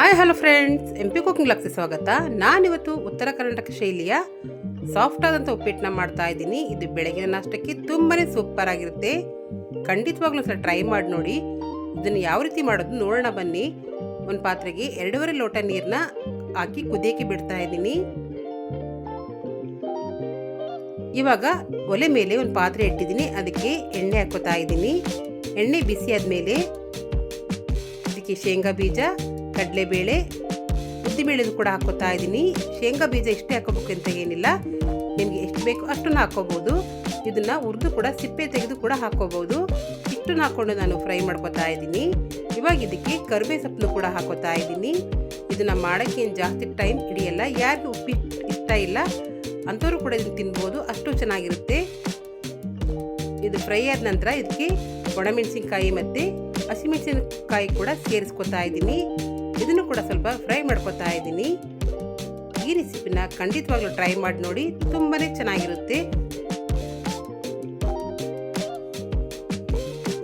Hi hello friends M P cooking ಲಕ್ಸಿ ಸ್ವಾಗತ. ನಾನಿವತ್ತು ಉತ್ತರ ಕರ್ನಾಟಕ ಶೈಲಿಯ ಸಾಫ್ಟ್ ಆದಂಥ ಉಪ್ಪಿಟ್ಟನ್ನ ಮಾಡ್ತಾ ಇದ್ದೀನಿ. ಇದು ಬೆಳಗಿನ ನಾಷ್ಟಕ್ಕೆ ತುಂಬಾ ಸೂಪರ್ ಆಗಿರುತ್ತೆ. ಖಂಡಿತವಾಗ್ಲೂ ಸಹ ಟ್ರೈ ಮಾಡಿ ನೋಡಿ. ಇದನ್ನು ಯಾವ ರೀತಿ ಮಾಡೋದು ನೋಡೋಣ ಬನ್ನಿ. ಒಂದು ಪಾತ್ರೆಗೆ ಎರಡೂವರೆ ಲೋಟ ನೀರನ್ನ ಹಾಕಿ ಕುದಿಯಕ್ಕೆ ಬಿಡ್ತಾ ಇದ್ದೀನಿ. ಇವಾಗ ಒಲೆ ಮೇಲೆ ಒಂದು ಪಾತ್ರೆ ಇಟ್ಟಿದ್ದೀನಿ. ಅದಕ್ಕೆ ಎಣ್ಣೆ ಹಾಕೋತಾ ಇದ್ದೀನಿ. ಎಣ್ಣೆ ಬಿಸಿ ಆದಮೇಲೆ ಅದಕ್ಕೆ ಶೇಂಗಾ ಬೀಜ ಕಡಲೆಬೇಳೆ ಉದ್ದಿಬೇಳೆದು ಕೂಡ ಹಾಕೋತಾ ಇದ್ದೀನಿ. ಶೇಂಗಾ ಬೀಜ ಎಷ್ಟೇ ಹಾಕೋಬೇಕು ಅಂತ ಏನಿಲ್ಲ. ನಿಮಗೆ ಎಷ್ಟು ಬೇಕು ಅಷ್ಟನ್ನು ಹಾಕೋಬೋದು. ಇದನ್ನು ಹುರಿದು ಕೂಡ ಸಿಪ್ಪೆ ತೆಗೆದು ಕೂಡ ಹಾಕೋಬೋದು. ಇಷ್ಟನ್ನು ಹಾಕ್ಕೊಂಡು ನಾನು ಫ್ರೈ ಮಾಡ್ಕೋತಾ ಇದ್ದೀನಿ. ಇವಾಗ ಇದಕ್ಕೆ ಕರಿಬೇ ಸೊಪ್ಪನ್ನು ಕೂಡ ಹಾಕೋತಾ ಇದ್ದೀನಿ. ಇದನ್ನು ಮಾಡೋಕ್ಕೆ ಏನು ಜಾಸ್ತಿ ಟೈಮ್ ಹಿಡಿಯಲ್ಲ, ಯಾರಿಗೂ ಉಪ್ಪಿಟ್ಟು ಇಷ್ಟ ಇಲ್ಲ, ಅಂಥವ್ರು ಕೂಡ ಇದನ್ನು ತಿನ್ಬೋದು, ಅಷ್ಟು ಚೆನ್ನಾಗಿರುತ್ತೆ. ಇದು ಫ್ರೈ ಆದ ನಂತರ ಇದಕ್ಕೆ ಒಣಮೆಣಸಿನ್ಕಾಯಿ ಮತ್ತು ಹಸಿಮೆಣಸಿನಕಾಯಿ ಕೂಡ ಸೇರಿಸ್ಕೊತಾ ಇದ್ದೀನಿ. ಇದನ್ನು ಕೂಡ ಸ್ವಲ್ಪ ಫ್ರೈ ಮಾಡ್ಕೊತಾ ಇದ್ದೀನಿ. ಈ ರೆಸಿಪಿನ ಖಂಡಿತವಾಗ್ಲೂ ಟ್ರೈ ಮಾಡಿ ನೋಡಿ ತುಂಬಾ ಚೆನ್ನಾಗಿರುತ್ತೆ.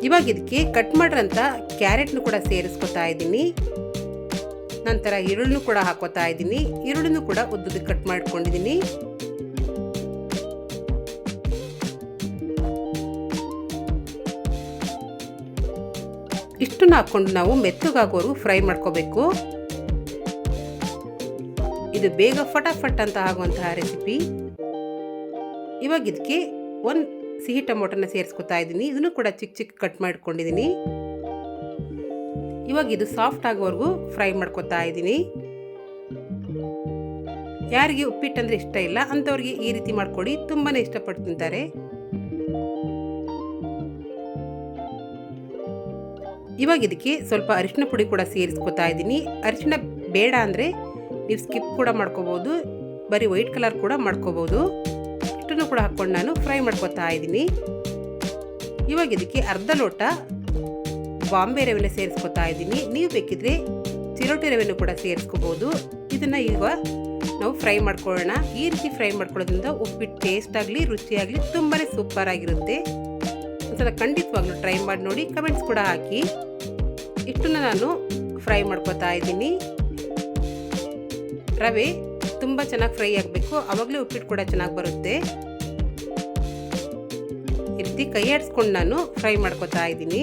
ಇವಾಗ ಇದಕ್ಕೆ ಕಟ್ ಮಾಡಿರೋಂಥ ಕ್ಯಾರೆಟ್ನು ಕೂಡ ಸೇರಿಸ್ಕೊತಾ ಇದ್ದೀನಿ. ನಂತರ ಈರುಳ್ಳಿನೂ ಕೂಡ ಹಾಕೋತಾ ಇದ್ದೀನಿ. ಈರುಳ್ಳಿನೂ ಕೂಡ ಉದ್ದದ ಕಟ್ ಮಾಡ್ಕೊಂಡಿದ್ದೀನಿ. ಇಷ್ಟನ್ನು ಹಾಕ್ಕೊಂಡು ನಾವು ಮೆತ್ತಗಾಗೋರು ಫ್ರೈ ಮಾಡ್ಕೋಬೇಕು. ಇದು ಬೇಗ ಫಟಾಫಟ್ ಅಂತ ಆಗುವಂತಹ ರೆಸಿಪಿ. ಇವಾಗ ಇದಕ್ಕೆ ಒಂದು ಸಿಹಿ ಟೊಮೊಟೊನ ಸೇರಿಸ್ಕೊತಾ ಇದ್ದೀನಿ. ಇದನ್ನು ಕೂಡ ಚಿಕ್ಕ ಚಿಕ್ಕ ಕಟ್ ಮಾಡ್ಕೊಂಡಿದ್ದೀನಿ. ಇವಾಗ ಇದು ಸಾಫ್ಟ್ ಆಗೋವರೆಗೂ ಫ್ರೈ ಮಾಡ್ಕೊತಾ ಇದ್ದೀನಿ. ಯಾರಿಗೆ ಉಪ್ಪಿಟ್ಟು ಅಂದರೆ ಇಷ್ಟ ಇಲ್ಲ, ಅಂಥವ್ರಿಗೆ ಈ ರೀತಿ ಮಾಡಿಕೊಡಿ ತುಂಬಾ ಇಷ್ಟಪಟ್ಟು ತಿಂತಾರೆ. ಇವಾಗ ಇದಕ್ಕೆ ಸ್ವಲ್ಪ ಅರಿಶಿನ ಪುಡಿ ಕೂಡ ಸೇರಿಸ್ಕೊತಾ ಇದ್ದೀನಿ. ಅರಿಶಿನ ಬೇಡ ಅಂದರೆ ನೀವು ಸ್ಕಿಪ್ ಕೂಡ ಮಾಡ್ಕೋಬೋದು ಬರೀ ವೈಟ್ ಕಲರ್ ಕೂಡ ಮಾಡ್ಕೋಬೋದು ಇಷ್ಟನ್ನು ಕೂಡ ಹಾಕ್ಕೊಂಡು ನಾನು ಫ್ರೈ ಮಾಡ್ಕೊತಾ ಇದ್ದೀನಿ. ಇವಾಗ ಇದಕ್ಕೆ ಅರ್ಧ ಲೋಟ ಬಾಂಬೆ ರವೆನ ಸೇರಿಸ್ಕೊತಾ ಇದ್ದೀನಿ. ನೀವು ಬೇಕಿದ್ರೆ ಚಿರೋಟಿ ರವೆನೂ ಕೂಡ ಸೇರಿಸ್ಕೋಬೋದು ಇದನ್ನು ಈಗ ನಾವು ಫ್ರೈ ಮಾಡ್ಕೊಳ್ಳೋಣ. ಈ ರೀತಿ ಫ್ರೈ ಮಾಡ್ಕೊಳ್ಳೋದ್ರಿಂದ ಉಪ್ಪಿಟ್ಟು ಟೇಸ್ಟ್ ಆಗಲಿ, ರುಚಿಯಾಗಲಿ ತುಂಬಾ ಸೂಪರ್ ಆಗಿರುತ್ತೆ. ಒಂದ್ಸಲ ಖಂಡಿತವಾಗ್ಲೂ ಟ್ರೈ ಮಾಡಿ ನೋಡಿ ಕಮೆಂಟ್ಸ್ ಕೂಡ ಹಾಕಿ. ಇಷ್ಟನ್ನು ನಾನು ಫ್ರೈ ಮಾಡ್ಕೊತಾ ಇದ್ದೀನಿ. ರವೆ ತುಂಬ ಚೆನ್ನಾಗಿ ಫ್ರೈ ಆಗಬೇಕು. ಆವಾಗಲೇ ಉಪ್ಪಿಟ್ಟು ಕೂಡ ಚೆನ್ನಾಗಿ ಬರುತ್ತೆ. ಈ ರೀತಿ ಕೈ ನಾನು ಫ್ರೈ ಮಾಡ್ಕೊತಾ ಇದ್ದೀನಿ.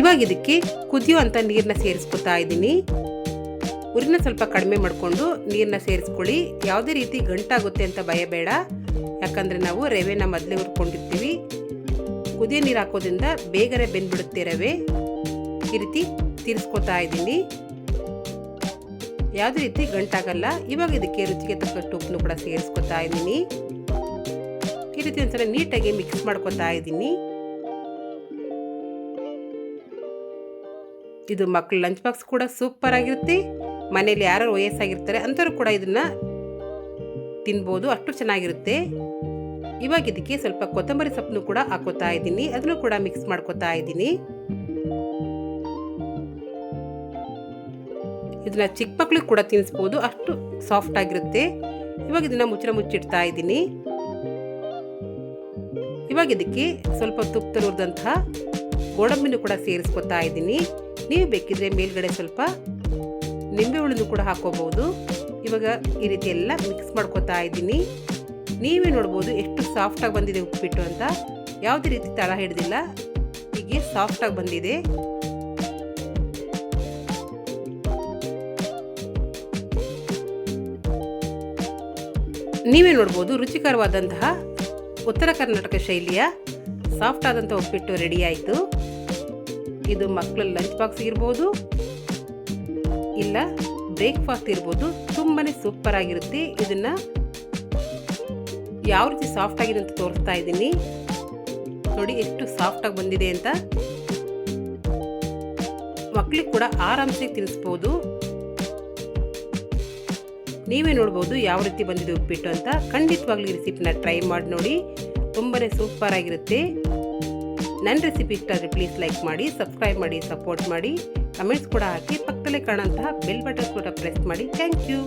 ಇವಾಗ ಇದಕ್ಕೆ ಕುದಿಯುವಂಥ ನೀರನ್ನ ಸೇರಿಸ್ಕೊತಾ ಇದ್ದೀನಿ. ಉರಿನ ಸ್ವಲ್ಪ ಕಡಿಮೆ ಮಾಡಿಕೊಂಡು ನೀರನ್ನ ಸೇರಿಸ್ಕೊಳ್ಳಿ. ಯಾವುದೇ ರೀತಿ ಗಂಟಾಗುತ್ತೆ ಅಂತ ಭಯ ಬೇಡ. ಯಾಕಂದರೆ ನಾವು ರವೆನ ಮೊದಲೇ ಹುರ್ಕೊಂಡಿರ್ತೀವಿ. ಕುದಿಯ ನೀರು ಹಾಕೋದ್ರಿಂದ ಬೇಗನೆ ಬೆಂದ್ಬಿಡುತ್ತೆ ರವೆ. ಈ ರೀತಿ ತಿರ್ಸ್ಕೊತಾ ಇದ್ದೀನಿ. ಯಾವುದೇ ರೀತಿ ಗಂಟಾಗಲ್ಲ. ಇವಾಗ ಇದಕ್ಕೆ ರುಚಿಗೆ ತಕ್ಕಷ್ಟು ಉಪ್ಪನ್ನು ಕೂಡ ಸೇರಿಸ್ಕೊತಾ ಇದ್ದೀನಿ. ಈ ರೀತಿ ಒಂದ್ಸಲ ನೀಟಾಗಿ ಮಿಕ್ಸ್ ಮಾಡ್ಕೊತಾ ಇದ್ದೀನಿ. ಇದು ಮಕ್ಕಳು ಲಂಚ್ ಬಾಕ್ಸ್ ಕೂಡ ಸೂಪರ್ ಆಗಿರುತ್ತೆ. ಮನೇಲಿ ಯಾರು ವಯಸ್ಸಾಗಿರ್ತಾರೆ, ಅಂಥವ್ರು ಕೂಡ ಇದನ್ನು ತಿನ್ಬೋದು, ಅಷ್ಟು ಚೆನ್ನಾಗಿರುತ್ತೆ. ಇವಾಗ ಇದಕ್ಕೆ ಸ್ವಲ್ಪ ಕೊತ್ತಂಬರಿ ಸೊಪ್ಪನ್ನು ಕೂಡ ಹಾಕೋತಾ ಇದ್ದೀನಿ. ಅದನ್ನು ಕೂಡ ಮಿಕ್ಸ್ ಮಾಡ್ಕೋತಾ ಇದ್ದೀನಿ. ಇದನ್ನ ಚಿಕ್ಕ ಮಕ್ಳಿಗೆ ಕೂಡ ತಿನ್ನಿಸ್ಬೋದು ಅಷ್ಟು ಸಾಫ್ಟ್ ಆಗಿರುತ್ತೆ. ಇವಾಗ ಇದನ್ನ ಮುಚ್ಚಳ ಮುಚ್ಚಿಡ್ತಾ ಇದ್ದೀನಿ. ಇವಾಗ ಇದಕ್ಕೆ ಸ್ವಲ್ಪ ತುಪ್ಪ ಹುರಿದಂತಹ ಗೋಡಂಬಿನೂ ಕೂಡ ಸೇರಿಸ್ಕೊತಾ ಇದ್ದೀನಿ. ನೀವು ಬೇಕಿದ್ರೆ ಮೇಲ್ಗಡೆ ಸ್ವಲ್ಪ ನಿಂಬೆ ಹುಳಿನೂ ಕೂಡ ಹಾಕೋಬಹುದು ಇವಾಗ ಈ ರೀತಿ ಎಲ್ಲ ಮಿಕ್ಸ್ ಮಾಡ್ಕೊತಾ ಇದ್ದೀನಿ. ನೀವೇ ನೋಡ್ಬೋದು ಎಷ್ಟು ಸಾಫ್ಟಾಗಿ ಬಂದಿದೆ ಉಪ್ಪಿಟ್ಟು ಅಂತ. ಯಾವುದೇ ರೀತಿ ತಳ ಹಿಡ್ದಿಲ್ಲ. ಹೀಗೆ ಸಾಫ್ಟಾಗಿ ಬಂದಿದೆ. ನೀವೇ ನೋಡ್ಬೋದು ರುಚಿಕರವಾದಂತಹ ಉತ್ತರ ಕರ್ನಾಟಕ ಶೈಲಿಯ ಸಾಫ್ಟ್ ಆದಂಥ ಉಪ್ಪಿಟ್ಟು ರೆಡಿ ಆಯಿತು. ಇದು ಮಕ್ಕಳ ಲಂಚ್ ಬಾಕ್ಸ್ ಇರ್ಬೋದು. ಇಲ್ಲ ಬ್ರೇಕ್ಫಾಸ್ಟ್ ಇರ್ಬೋದು ತುಂಬಾ ಸೂಪರ್ ಆಗಿರುತ್ತೆ. ಇದನ್ನು ಯಾವ ರೀತಿ ಸಾಫ್ಟ್ ಆಗಿದೆ ಅಂತ ತೋರಿಸ್ತಾ ಇದ್ದೀನಿ. ನೋಡಿ, ಎಷ್ಟು ಸಾಫ್ಟಾಗಿ ಬಂದಿದೆ ಅಂತ. ಮಕ್ಕಳಿಗೆ ಕೂಡ ಆರಾಮ್ಸೆ ತಿನ್ನಿಸ್ಬೋದು ನೀವೇ ನೋಡ್ಬೋದು ಯಾವ ರೀತಿ ಬಂದಿದೆ ಉಪ್ಪಿಟ್ಟು ಅಂತ. ಖಂಡಿತವಾಗ್ಲೂ ಈ ರೆಸಿಪಿನ ಟ್ರೈ ಮಾಡಿ ನೋಡಿ. ತುಂಬನೇ ಸೂಪರ್ ಆಗಿರುತ್ತೆ. ನನ್ನ ರೆಸಿಪಿ ಇಷ್ಟ ಆದರೆ ಪ್ಲೀಸ್ ಲೈಕ್ ಮಾಡಿ ಸಬ್ಸ್ಕ್ರೈಬ್ ಮಾಡಿ ಸಪೋರ್ಟ್ ಮಾಡಿ. ಕಮೆಂಟ್ಸ್ ಕೂಡ ಹಾಕಿ ಪಕ್ಕದಲ್ಲೇ ಕಾಣುವಂತಹ ಬೆಲ್ ಬಟನ್ ಕೂಡ ಪ್ರೆಸ್ ಮಾಡಿ. Thank you